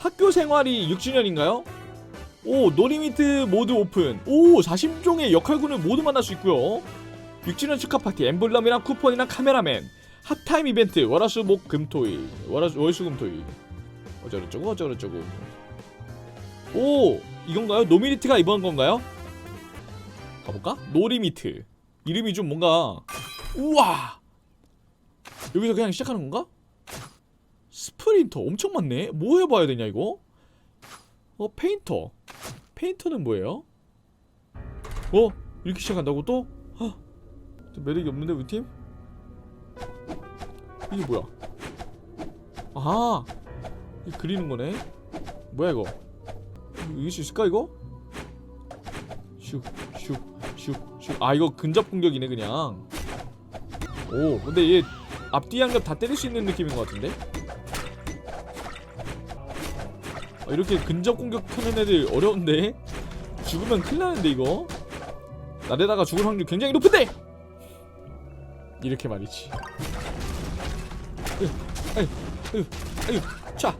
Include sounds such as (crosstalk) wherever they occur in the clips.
학교 생활이 6주년인가요? 오 노리미트 모드 오픈 오 40종의 역할군을 모두 만날 수 있고요 6주년 축하 파티 엠블럼이랑 쿠폰이랑 카메라맨 핫타임 이벤트 월화수 목 금토일 월화 월수 금토일 어쩌고저쩌고 어쩌고저쩌고 오 이건가요? 노미니트가 이번 건가요? 가볼까? 노리미트 이름이 좀 뭔가 우와 여기서 그냥 시작하는 건가? 스프린터 엄청 많네 뭐 해봐야 되냐 이거? 어 페인터 페인터는 뭐예요? 어? 이렇게 시작한다고 또? 헉, 좀 매력이 없는데 우리 팀? 이게 뭐야? 아하 이 그리는 거네 뭐야 이거 이길 수 있을까 이거? 슉슉슉슉아 이거 근접 공격이네 그냥 오 근데 얘 앞뒤 양겹 다 때릴 수 있는 느낌인 것 같은데? 아, 이렇게 근접 공격하는 애들 어려운데? 죽으면 큰일 나는데 이거? 나대다가 죽을 확률 굉장히 높은데! 이렇게 말이지 아유 아유 아유! 차!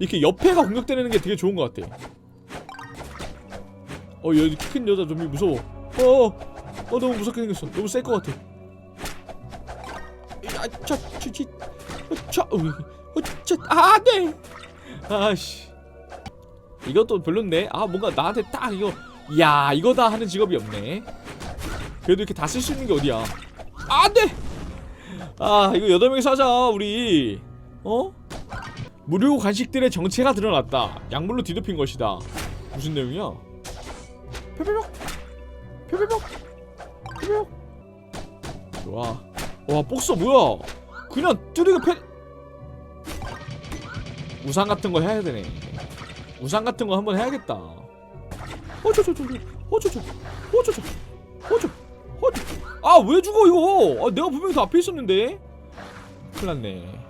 이렇게 옆에가 공격되는 게 되게 좋은 것 같아 어 여기 큰 여자 좀비 무서워 어어 어, 너무 무섭게 생겼어 너무 셀 것 같아 아차 치치 차 어차 아네. 아씨. 이것도 별론데? 아 뭔가 나한테 딱 이거 야 이거다 하는 직업이 없네. 그래도 이렇게 다 쓸 수 있는 게 어디야? 안돼 아 이거 여덟 명이서 하자 우리. 어? 무료 간식들의 정체가 드러났다. 약물로 뒤덮인 것이다. 무슨 내용이야? 펴펴벽 펴펴벽 펴펴벽 좋아 와 복서 뭐야? 그냥 뚜리가 패 우산 같은 거 해야 되네. 우산 같은 거 한번 해야겠다. 어쩌저저 어쩌저 어쩌저 어쩌 어쩌 아왜 죽어 이거? 아, 내가 분명히 더 앞에 있었는데? 큰일났네.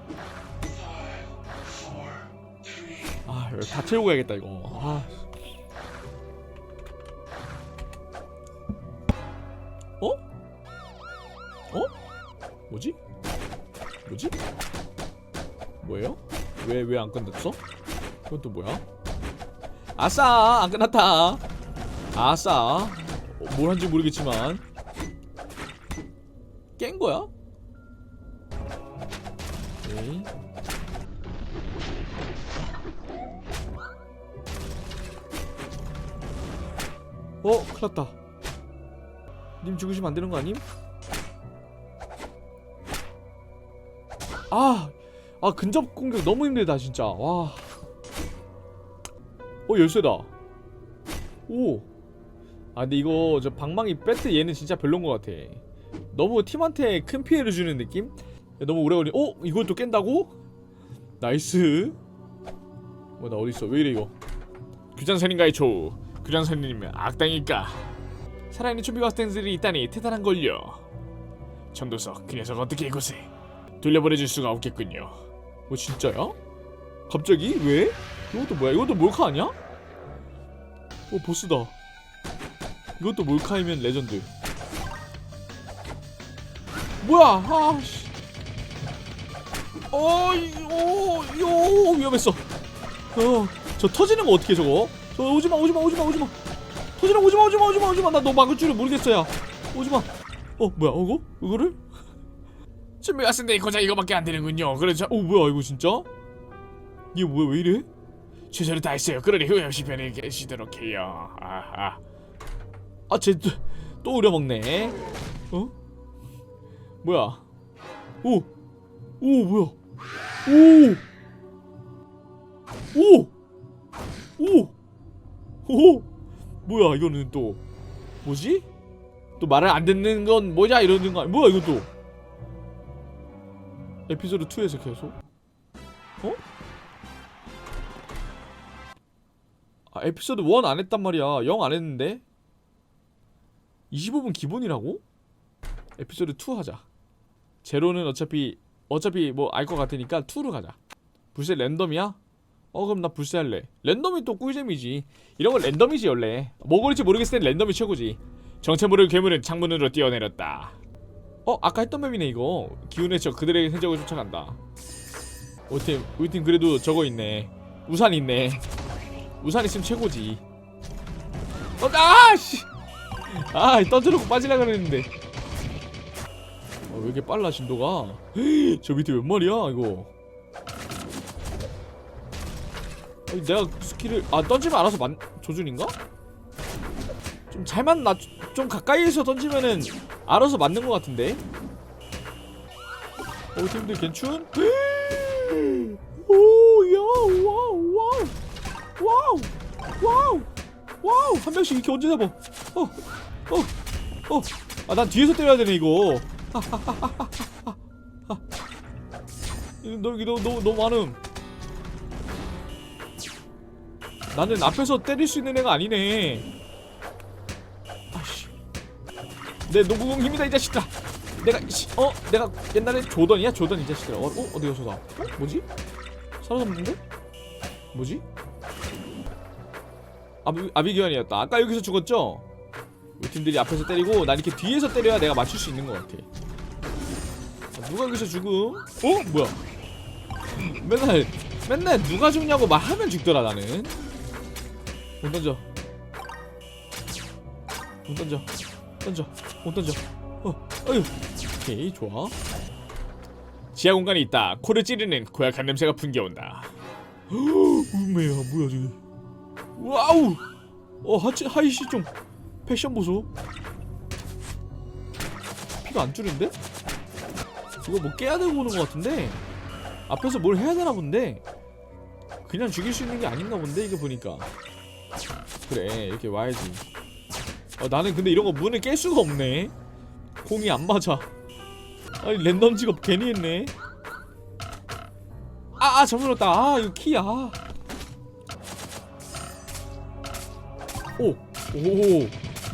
아 이거 다 채우고 가야겠다 이거. 아. 어? 어? 뭐지? 뭐지? 뭐예요? 왜 왜 안 끝났어? 이건 또 뭐야? 아싸 안 끝났다 아싸 어, 뭘 한지 모르겠지만 깬 거야? 오케이 어 큰일 났다 님 죽으시면 안 되는 거 아님? 아, 아 근접 공격 너무 힘들다 진짜. 와. 어 열쇠다. 오. 아 근데 이거 저 방망이 배트 얘는 진짜 별론 것 같아. 너무 팀한테 큰 피해를 주는 느낌? 너무 오래 걸리. 어 이걸 또 깬다고? 나이스. 뭐나 어디 있어? 왜 이래 이거? 규장선인가의 조. 규장선님은 악당일까? 살아있는 준비 학생들이 있다니 대단한 걸요. 전도석 그 녀석 어떻게 이곳에? 돌려보내줄 수가 없겠군요. 뭐 진짜야? 갑자기 왜? 이것도 뭐야? 이것도 몰카 아니야? 어 보스다. 이것도 몰카이면 레전드. 뭐야? 아 씨. 어이오 위험했어. 어 저 터지는 거 어떻게 저거? 저 오지마 오지마 오지마 오지마. 터지라 오지마 오지마 오지마 오지마 나 너 막을 줄을 모르겠어야. 오지마. 어 뭐야 이거? 이거를? 준비 왔는데 고작 이거밖에 안 되는군요. 그래서 오 뭐야 이거 진짜? 이게 뭐야 왜 이래? 최선을 다했어요. 그러니 후회 없이 편히 계시도록 해요. 아아. 아쟤또 또 우려먹네. 어? 뭐야? 오. 오 뭐야? 오. 오. 오. 오. 뭐야 이거는 또 뭐지? 또 말을 안 듣는 건 뭐냐 이러는 거 아니- 뭐야 이거 또? 에피소드 2에서 계속? 어? 아 에피소드 1 안 했단 말이야. 0 안 했는데? 25분 기본이라고? 에피소드 2 하자. 제로는 어차피 어차피 뭐 알 것 같으니까 2로 가자. 불새 랜덤이야? 어 그럼 나 불새 할래. 랜덤이 또 꿀잼이지. 이런 건 랜덤이지 원래. 뭐 걸릴지 모르겠을 땐 랜덤이 최고지. 정체 모를 괴물은 창문으로 뛰어내렸다 어 아까 했던 맵이네 이거. 기운의 적 그들의 흔적을 쫓아간다. 우리 팀 우리 팀 그래도 저거 있네. 우산 있네. 우산 있으면 최고지. 어, 아씨! 아 던져놓고 빠지려 그랬는데. 어, 왜 이렇게 빨라 진도가? 저 밑에 몇 마리야 이거? 아니, 내가 스킬을 아 던지면 알아서 만 조준인가? 좀 잘만 나 좀 가까이에서 던지면은 알아서 맞는 것 같은데. 어 팀들 괜춘? 오야 와우 와우 와우 와우 와우 한 명씩 이렇게 언제 잡아? 어어어아난 뒤에서 때려야 되네 이거. (laughs) 너 여기 너무 너무 너무 많음. 나는 앞에서 때릴 수 있는 애가 아니네. 내 농구공 힘이다 이 자식들아. 내가 씨, 어 내가 옛날에 조던이야 조던 이 자식들아. 어, 어 어디 가서 나? 어? 뭐지? 살아남는데? 뭐지? 아비 아비규환이었다. 아까 여기서 죽었죠? 우리 팀들이 앞에서 때리고 난 이렇게 뒤에서 때려야 내가 맞출 수 있는 것 같아. 아, 누가 여기서 죽음? 어 뭐야? 맨날 맨날 누가 죽냐고 말하면 죽더라 나는. 못 던져. 못 던져. 던져. 못 던져. 어, 어휴. 오케이, 좋아. 지하 공간이 있다. 코를 찌르는 고약한 냄새가 풍겨온다. (gasps) 음메야, 뭐야 저기. 와우. 어, 하치 하이시 좀 패션 보소. 피가 안 줄인데? 이거 뭐 깨야 되고 오는 것 같은데. 앞에서 뭘 해야 되나 본데. 그냥 죽일 수 있는 게 아닌가 본데 이거 보니까. 그래 이렇게 와야지 어, 나는 근데 이런 거 문을 깰 수가 없네 공이 안 맞아 아니 랜덤 직업 괜히 했네 아, 아 잘못 눌렀다 아 이거 키야 오, 오,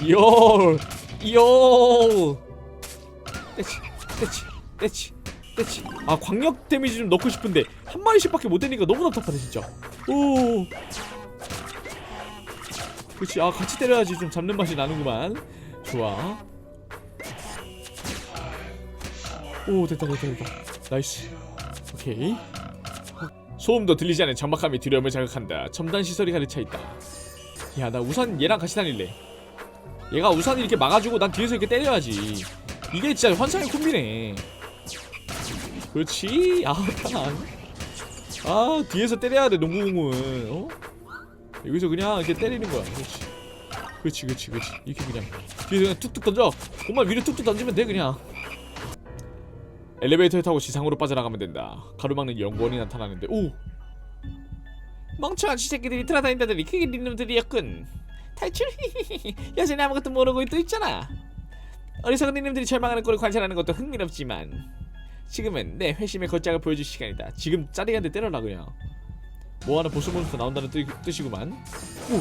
열, 열. 떼치, 떼치, 떼치, 떼치. 아 광역 데미지 좀 넣고 싶은데 한 마리씩밖에 못 되니까 너무 답답하네 진짜. 오. 그렇지 아 같이 때려야지 좀 잡는 맛이 나는구만. 좋아. 오 됐다 됐다 됐다. 나이스. 오케이. 소음도 들리지 않는 적막함이 두려움을 자극한다. 첨단 시설이 가득 차 있다. 야 나 우산 얘랑 같이 다닐래. 얘가 우산 이렇게 막아주고 난 뒤에서 이렇게 때려야지. 이게 진짜 환상의 콤비네. 그렇지? 아 편안 (laughs) 아 뒤에서 때려야 돼 농구공은. 어? 여기서 그냥 이렇게 때리는 거야. 그렇지. 그렇지, 그렇지, 그렇지. 이렇게 그냥 뒤에서 그냥 툭툭 던져. 공만 위로 툭툭 던지면 돼 그냥. 엘리베이터를 타고 지상으로 빠져나가면 된다. 가로막는 연구원이 나타나는데 오. 멍청한 쥐새끼들이 돌아다닌다더니 그게 니놈들이었군. 탈출? (laughs) 여전히 아무것도 모르고 또 있잖아. 어리석은 니놈들이 절망하는 꼴을 관찰하는 것도 흥미롭지만 지금은 내 회심의 걷장을 보여줄 시간이다. 지금 짜리한테 때려라 그냥. 뭐하는 보스 몬스터 나온다는 뜻, 뜻이구만 오!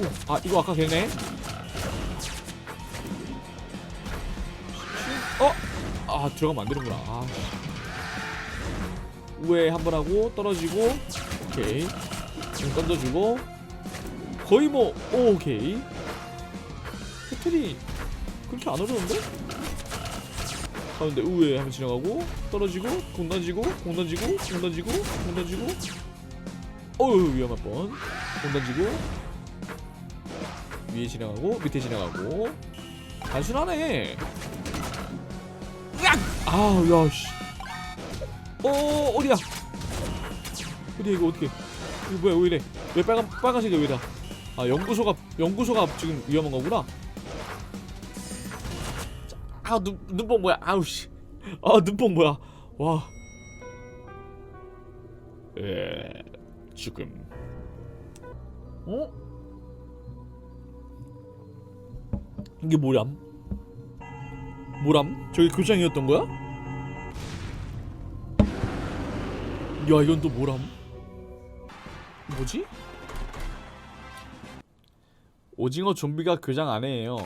오! 아 이거 아까 걔네 어? 아 들어가면 안 되는구나 아. 우에 한번 하고 떨어지고 오케이 지금 던져주고 거의 뭐 오, 오케이 배틀이 그렇게 안 어려운데? 가운데 우에 한번 지나가고 떨어지고 공 던지고 공 던지고 공 던지고 공 던지고. 어우 위험한 뻔공 던지고 위에 지나가고 밑에 지나가고. 단순하네. 으악! 아우 야씨. 어 어디야? 어디야 이거 어떻게 이거 뭐야 왜 이래? 왜 빨간 빨간색이 왜다? 아 연구소가 연구소가 지금 위험한 거구나 아 눈, 눈뽕 뭐야 아우씨 아 눈뽕 뭐야 와 에, 지금 어? 이게 뭐람? 뭐람? 저기 교장이었던 거야? 야 이건 또 뭐람? 뭐지? 오징어 좀비가 교장 안에예요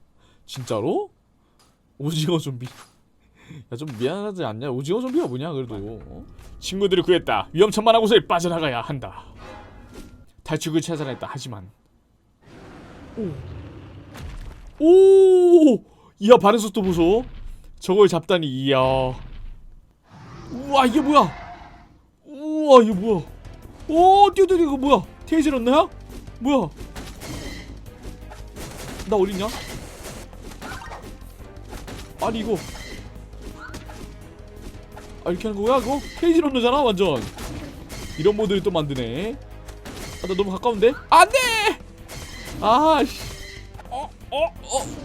(laughs) 진짜로? 오징어 좀비. 야 좀 미안하지 않냐? 오징어 좀비가 뭐냐 그래도. 어? 친구들을 구했다. 위험천만한 곳을 빠져나가야 한다. 탈출구를 찾아냈다. 하지만. 오, 오! 이야 반응 속도 보소. 저걸 잡다니 이야. 우와 이게 뭐야? 우와 이게 뭐야? 오 뛰어들어 이거 뭐야? 테이즐 얻나요? 뭐야? 나 어딨냐? 아니 이거 아 이렇게 하는 거야? 테이즐 얻는잖아 완전 이런 모드를 또 만드네 아 나 너무 가까운데? 안돼! 아씨 어, 어,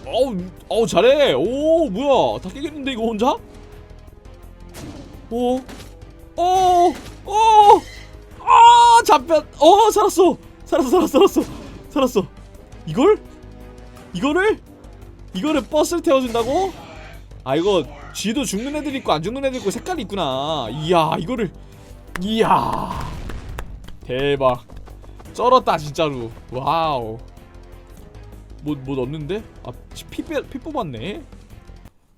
어, 어우, 잘해. 오, 뭐야. 다 깨겠는데, 이거 혼자? 오, 오, 오, 아, 잡혔, 어, 살았어. 살았어, 살았어, 살았어. 살았어. 이걸? 이거를? 이거를 버스를 태워준다고? 아, 이거, 쥐도 죽는 애들 있고, 안 죽는 애들 있고, 색깔이 있구나. 이야, 이거를. 이야. 대박. 쩔었다, 진짜로. 와우. 뭐, 뭐 넣었는데? 아, 피, 뽑았네.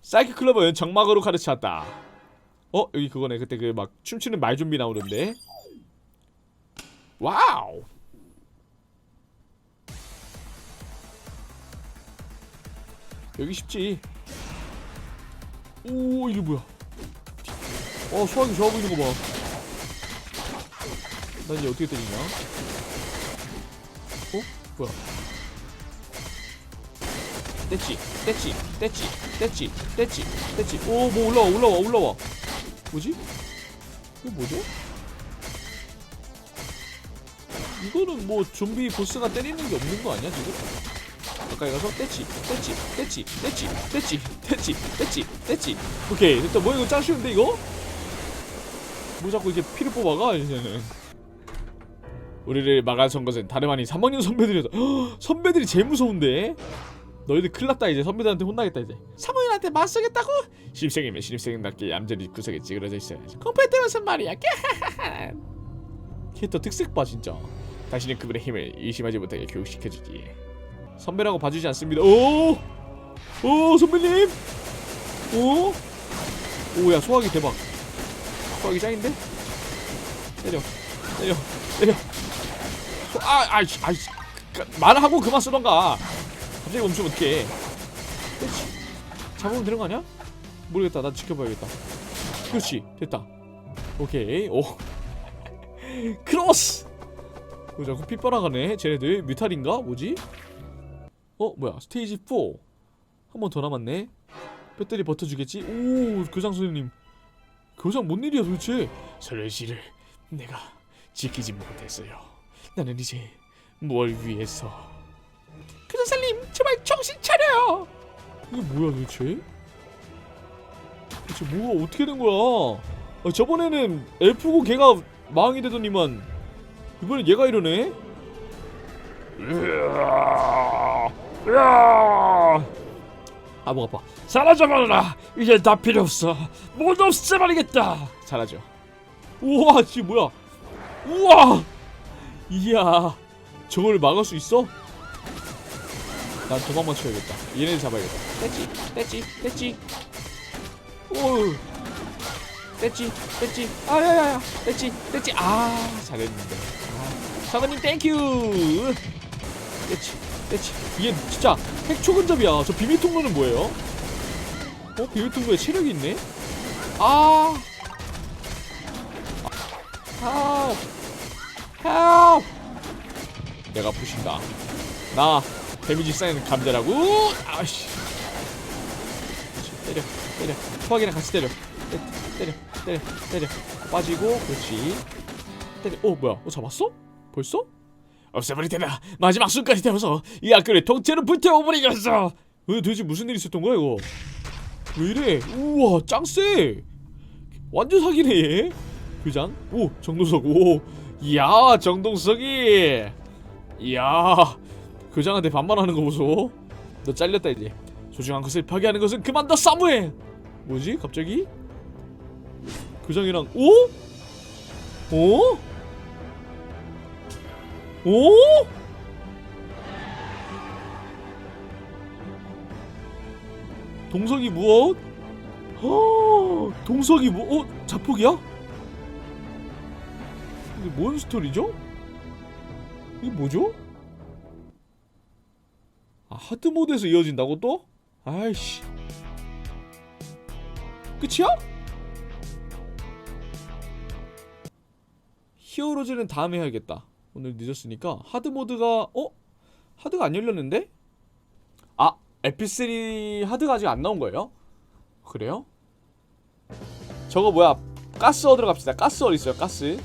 사이클 클럽은 정막으로 가르쳤다. 어, 여기 그거네. 그때 그 막 춤추는 말 좀비 나오는데. 와우. 여기 쉽지. 오, 이게 뭐야? 어, 수학이 좋아 보이는 거 봐. 난 이제 어떻게 때리냐? 어? 뭐야? 떼치 떼치 떼치 떼치 떼치 떼치 오뭐 올라와 올라와 올라와 뭐지? 이거 뭐죠? 이거는 뭐 좀비 보스가 때리는 게 없는 거 아니야 지금? 가까이 가서 떼치 떼치 떼치 떼치 떼치 떼치 떼치 떼치. 오케이 됐다. 뭐 이거 짱 쉬운데 이거? 뭐 자꾸 이제 피를 뽑아가 이제는. 우리를 막아선 것은 다름 아닌 3학년 선배들이었다. 헉, 선배들이 제일 무서운데? 너희들 큰일 났다 이제. 선배들한테 혼나겠다 이제. 사모님한테 맞서겠다고? 신입생이면 신입생답게 얌전히 구석에 찌그러져 있어야지. 때문에 말이야? (laughs) 캐릭터 특색 봐 진짜. 당신은 그분의 힘을 의심하지 못하게 교육시켜주지 선배라고 봐주지 않습니다. 오! 오 선배님! 오? 오 야 소화기 대박. 소화기 짱인데? 때려 때려 때려. 소, 아 아이씨 아이씨. 그, 말하고 그만 쓰던가. 갑자기 멈추면 어떡해. 잡으면 되는 거 아니야? 모르겠다. 난 지켜봐야겠다. 그렇지. 됐다. 오케이. 오. (laughs) 크로스! 어, 자꾸 피 빨아가네. 쟤네들. 뮤탈인가? 뭐지? 어 뭐야? 스테이지 4 한 번 더 남았네. 배터리 버텨주겠지? 오 교장 선생님. 교장 뭔 일이야 도대체? 설레시를 내가 지키지 못했어요. 나는 이제 뭘 위해서? 교장 선생님 제발 정신 차려요! 이게 뭐야 도대체? 도대체 뭐가 어떻게 된 거야? 아, 저번에는 엘프고 걔가 망이 되더니만 이번엔 얘가 이러네? 아 목 아파 사라져 버려라 이제 다 필요 없어 모두 없애버리겠다 사라져 우와 지 뭐야 우와 이야 저걸 막을 수 있어? 난 도망만 쳐야겠다. 얘네들 잡아야겠다. 떼찌, 떼찌, 떼찌. 오, 떼찌, 떼찌. 아야야야, 떼찌, 떼찌. 아, 잘했는데. 아, 사모님 땡큐. 떼찌, 떼찌. 이게 진짜 핵초근접이야. 저 비밀 통로는 뭐예요? 어, 비밀 통로에 체력이 있네. 아, 아, 헬 내가 부신다. 나 데미지 쌓이는 감자라고. 아씨. 때려, 때려. 소화기랑 같이 때려. 때, 때려, 때려, 때려. 빠지고, 그렇지. 때려. 어 뭐야? 어 잡았어? 벌써? 없애버릴 테다. 마지막 순까지 태워서 이 학교를 통째로 불태워버리겠어. 어, 도대체 무슨 일 있었던 거야 이거? 왜 이래? 우와 짱세. 완전 사기네 얘. 교장? 오 정동석 오. 이야 정동석이. 이야 교장한테 반말하는 거 보소 너 잘렸다 이제 소중한 것을 파괴하는 것은 그만둬 사무해 뭐지 갑자기 교장이랑 오? 오? 오? 동석이 무엇? 허, 동석이 뭐? 어? 자폭이야? 이게 뭔 스토리죠? 이게 뭐죠? 아 하드 모드에서 이어진다고 또? 아이씨 끝이야? 히어로즈는 다음에 해야겠다 오늘 늦었으니까 하드 모드가 어? 하드가 안 열렸는데? 아 에피3 하드가 아직 안 나온 거예요? 그래요? 저거 뭐야 가스 얻으러 갑시다 가스 어디 있어요 가스